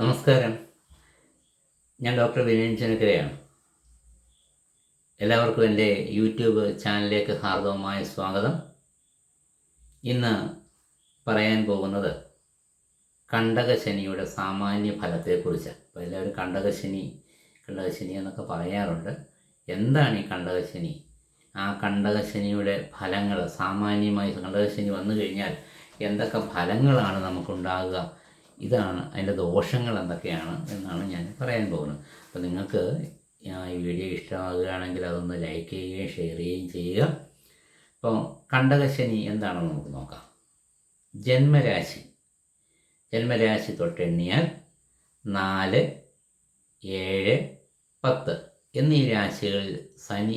നമസ്കാരം. ഞാൻ ഡോക്ടർ വിനയൻ ചനക്കരയാണ്. എല്ലാവർക്കും എന്റെ യൂട്യൂബ് ചാനലിലേക്ക് ഹാർദവമായ സ്വാഗതം. ഇന്ന് പറയാൻ പോകുന്നത് കണ്ടകശനിയുടെ സാമാന്യ ഫലത്തെക്കുറിച്ച്. അപ്പോൾ എല്ലാവരും കണ്ടകശനി കണ്ടകശനി എന്നൊക്കെ പറയാറുണ്ട്. എന്താണ് ഈ കണ്ടകശനി? ആ കണ്ടകശനിയുടെ ഫലങ്ങൾ സാമാന്യമായി കണ്ടകശനി വന്നു കഴിഞ്ഞാൽ എന്തൊക്കെ ഫലങ്ങളാണ് നമുക്കുണ്ടാകുക? ഇതാണ് അതിന്റെ ദോഷങ്ങൾ എന്തൊക്കെയാണ് എന്നാണ് ഞാൻ പറയാൻ പോകുന്നത്. അപ്പോൾ നിങ്ങൾക്ക് ഈ വീഡിയോ ഇഷ്ടമാകുകയാണെങ്കിൽ അതൊന്ന് ലൈക്ക് ചെയ്യുകയും ഷെയർ ചെയ്യുകയും ചെയ്യുക. അപ്പോൾ കണ്ടകശനി എന്താണെന്ന് നമുക്ക് നോക്കാം. ജന്മരാശി. ജന്മരാശി തൊട്ടെണ്ണിയാൽ നാല് ഏഴ് പത്ത് എന്നീ രാശികളിൽ സനി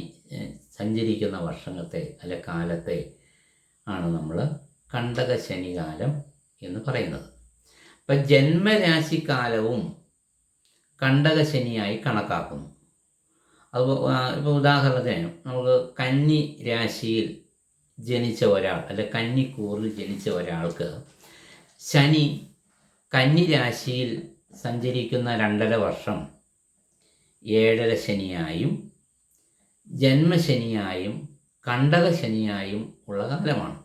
സഞ്ചരിക്കുന്ന വർഷത്തെ അല്ലെ കാലത്തെ ആണ് നമ്മൾ കണ്ടകശനി കാലം എന്ന് പറയുന്നത്. അപ്പം ജന്മരാശിക്കാലവും കണ്ടകശനിയായി കണക്കാക്കുന്നു. അത് ഇപ്പോൾ ഉദാഹരണത്തിന് നമുക്ക് കന്നി രാശിയിൽ ജനിച്ച ഒരാൾ അല്ലെ കന്നിക്കൂറിൽ ജനിച്ച ഒരാൾക്ക് ശനി കന്നി രാശിയിൽ സഞ്ചരിക്കുന്ന രണ്ടര വർഷം ഏഴര ശനിയായും ജന്മശനിയായും കണ്ടകശനിയായും ഉള്ള കാലമാണ്.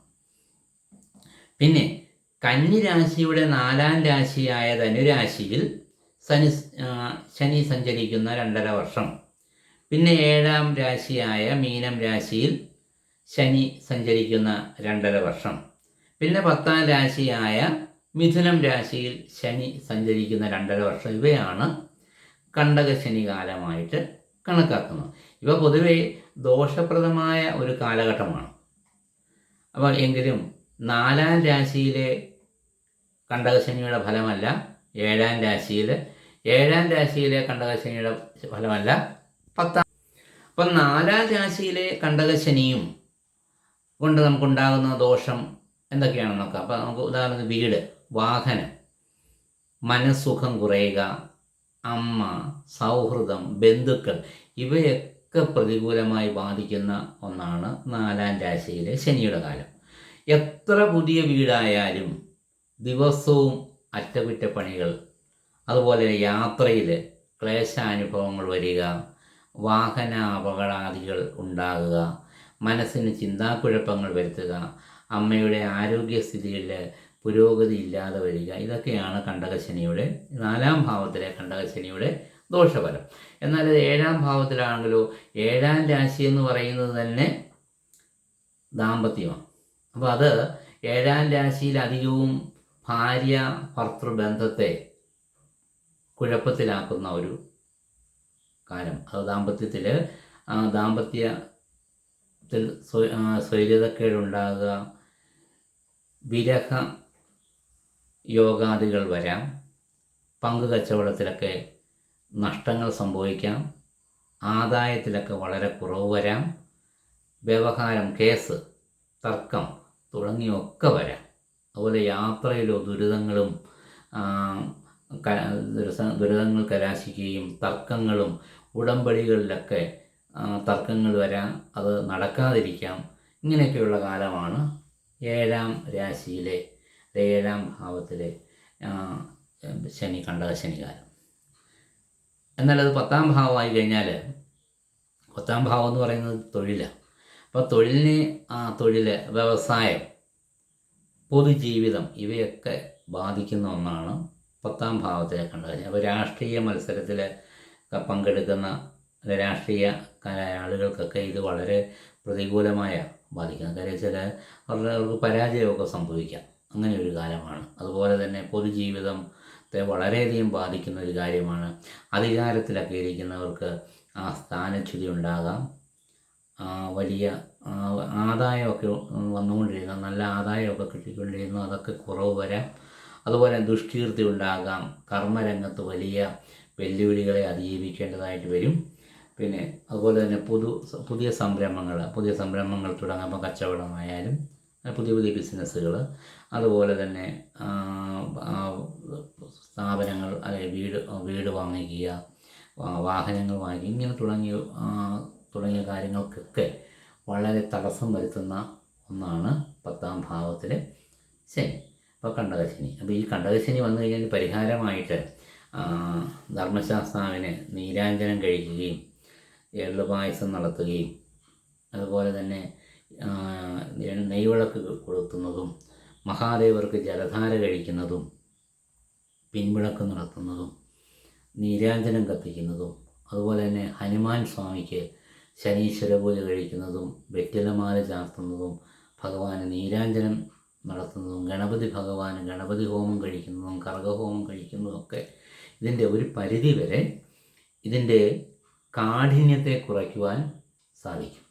പിന്നെ കന്നി രാശിയുടെ നാലാം രാശിയായ ധനുരാശിയിൽ ശനി ശനി സഞ്ചരിക്കുന്ന രണ്ടര വർഷം. പിന്നെ ഏഴാം രാശിയായ മീനം രാശിയിൽ ശനി സഞ്ചരിക്കുന്ന രണ്ടര വർഷം. പിന്നെ പത്താം രാശിയായ മിഥുനം രാശിയിൽ ശനി സഞ്ചരിക്കുന്ന രണ്ടര വർഷം. ഇവയാണ് കണ്ടകശനി കാലമായിട്ട് കണക്കാക്കുന്നത്. ഇവ പൊതുവെ ദോഷപ്രദമായ ഒരു കാലഘട്ടമാണ്. അപ്പോൾ എങ്കിലും നാലാം രാശിയിലെ കണ്ടകശനിയുടെ ഫലമല്ല ഏഴാം രാശിയിൽ ഏഴാം രാശിയിലെ കണ്ടകശനിയുടെ ഫലമല്ല. പത്താം അപ്പം നാലാം രാശിയിലെ കണ്ടകശനിയും കൊണ്ട് നമുക്കുണ്ടാകുന്ന ദോഷം എന്തൊക്കെയാണെന്ന് നോക്കാം. അപ്പം നമുക്ക് ഉദാഹരണത്തിന് വീട് വാഹനം മനസ്സുഖം കുറയുക അമ്മ സൗഹൃദം ബന്ധുക്കൾ ഇവയൊക്കെ പ്രതികൂലമായി ബാധിക്കുന്ന ഒന്നാണ് നാലാം രാശിയിലെ ശനിയുടെ കാലം. എത്ര പുതിയ വീടായാലും ദിവസവും അറ്റകുറ്റപ്പണികൾ അതുപോലെ യാത്രയിൽ ക്ലേശാനുഭവങ്ങൾ വരിക വാഹന അപകടാദികൾ ഉണ്ടാകുക മനസ്സിന് ചിന്താക്കുഴപ്പങ്ങൾ വരുത്തുക അമ്മയുടെ ആരോഗ്യസ്ഥിതിയിൽ പുരോഗതി ഇല്ലാതെ വരിക ഇതൊക്കെയാണ് കണ്ടകശനിയുടെ നാലാം ഭാവത്തിലെ കണ്ടകശനിയുടെ ദോഷഫലം. എന്നാൽ ഇത് ഏഴാം ഭാവത്തിലാണെങ്കിലോ ഏഴാം രാശി എന്ന് പറയുന്നത് തന്നെ ദാമ്പത്യമാണ്. അപ്പോൾ അത് ഏഴാം രാശിയിലധികവും ഭാര്യ ഭർത്തൃബന്ധത്തെ കുഴപ്പത്തിലാക്കുന്ന ഒരു കാലം. അത് ദാമ്പത്യത്തിൽ ദാമ്പത്യ സ്വൈര്യതക്കേടുണ്ടാകുക വിരഹ യോഗാദികൾ വരാം പങ്കു കച്ചവടത്തിലൊക്കെ നഷ്ടങ്ങൾ സംഭവിക്കാം ആദായത്തിലൊക്കെ വളരെ കുറവ് വരാം വ്യവഹാരം കേസ് തർക്കം തുടങ്ങിയൊക്കെ വരാം. അതുപോലെ യാത്രയിലോ ദുരിതങ്ങളും ദുരിതങ്ങൾ കലാശിക്കുകയും തർക്കങ്ങളും ഉടമ്പടികളിലൊക്കെ തർക്കങ്ങൾ വരാം അത് നടക്കാതിരിക്കാം. ഇങ്ങനെയൊക്കെയുള്ള കാലമാണ് ഏഴാം രാശിയിലെ ഏഴാം ഭാവത്തിലെ ശനി കണ്ടക ശനികാലം എന്നാൽ അത് പത്താം ഭാവമായി കഴിഞ്ഞാൽ പത്താം ഭാവം എന്ന് പറയുന്നത് തൊഴിലാണ്. അപ്പോൾ തൊഴിലിനെ ആ തൊഴിൽ വ്യവസായം പൊതുജീവിതം ഇവയൊക്കെ ബാധിക്കുന്ന ഒന്നാണ് പത്താം ഭാവത്തിലെ കണ്ടത് അപ്പോൾ രാഷ്ട്രീയ മത്സരത്തിൽ പങ്കെടുക്കുന്ന രാഷ്ട്രീയ ആളുകൾക്കൊക്കെ ഇത് വളരെ പ്രതികൂലമായ ബാധിക്കുന്നത് കാര്യം വെച്ചാൽ അവരുടെ അവർക്ക് പരാജയമൊക്കെ സംഭവിക്കാം. അങ്ങനെ ഒരു കാലമാണ്. അതുപോലെ തന്നെ പൊതുജീവിതത്തെ വളരെയധികം ബാധിക്കുന്ന ഒരു കാര്യമാണ്. അധികാരത്തിലൊക്കെ ഇരിക്കുന്നവർക്ക് ആ സ്ഥാനച്യുതി ഉണ്ടാകാം. വലിയ ആദായമൊക്കെ വന്നുകൊണ്ടിരുന്ന നല്ല ആദായമൊക്കെ കിട്ടിക്കൊണ്ടിരുന്നു അതൊക്കെ കുറവ് വരാം. അതുപോലെ ദുഷ്കീർത്തി ഉണ്ടാകാം. കർമ്മരംഗത്ത് വലിയ വെല്ലുവിളികളെ അതിജീവിക്കേണ്ടതായിട്ട് വരും. പിന്നെ അതുപോലെ തന്നെ പുതു പുതിയ സംരംഭങ്ങൾ പുതിയ സംരംഭങ്ങൾ തുടങ്ങുമ്പോൾ കച്ചവടമായാലും പുതിയ പുതിയ ബിസിനസ്സുകൾ അതുപോലെ തന്നെ സ്ഥാപനങ്ങൾ അല്ലെങ്കിൽ വീട് വീട് വാങ്ങിക്കുക വാഹനങ്ങൾ വാങ്ങിക്കുക ഇങ്ങനെ തുടങ്ങിയ തുടങ്ങിയ കാര്യങ്ങൾക്കൊക്കെ വളരെ തടസ്സം വരുത്തുന്ന ഒന്നാണ് പത്താം ഭാവത്തിലെ ശനി. അപ്പോൾ കണ്ടകശനി. അപ്പോൾ ഈ കണ്ടകശനി വന്നു കഴിഞ്ഞാൽ പരിഹാരമായിട്ട് ധർമ്മശാസ്ത്രാവിന് നീരാഞ്ജനം കഴിക്കുകയും എള്ളുപായസം നടത്തുകയും അതുപോലെ തന്നെ നെയ്വിളക്ക് കൊളുത്തുന്നതും മഹാദേവർക്ക് ജലധാര കഴിക്കുന്നതും പിൻവിളക്ക് നടത്തുന്നതും നീരാഞ്ജനം കത്തിക്കുന്നതും അതുപോലെ തന്നെ ഹനുമാൻ സ്വാമിക്ക് ശനീശ്വര പൂജ കഴിക്കുന്നതും വെറ്റിലമാല ചാർത്തുന്നതും ഭഗവാന് നീരാഞ്ജനം നടത്തുന്നതും ഗണപതി ഭഗവാന് ഗണപതി ഹോമം കഴിക്കുന്നതും കർഗഹോമം കഴിക്കുന്നതും ഒക്കെ ഇതിന്റെ ഒരു പരിധി വരെ ഇതിന്റെ കാഠിന്യത്തെ കുറയ്ക്കുവാൻ സാധിക്കും.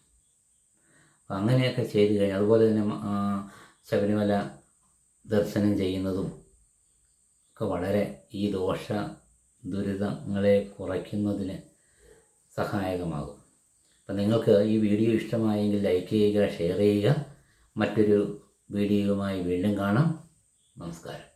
അങ്ങനെയൊക്കെ ചെയ്തു കഴിഞ്ഞാൽ അതുപോലെ തന്നെ ശബരിമല ദർശനം ചെയ്യുന്നതും ഒക്കെ വളരെ ഈ ദോഷ ദുരിതങ്ങളെ കുറയ്ക്കുന്നതിന് സഹായകമാകും. അപ്പം നിങ്ങൾക്ക് ഈ വീഡിയോ ഇഷ്ടമായെങ്കിൽ ലൈക്ക് ചെയ്യുക ഷെയർ ചെയ്യുക. മറ്റൊരു വീഡിയോയുമായി വീണ്ടും കാണാം. നമസ്കാരം.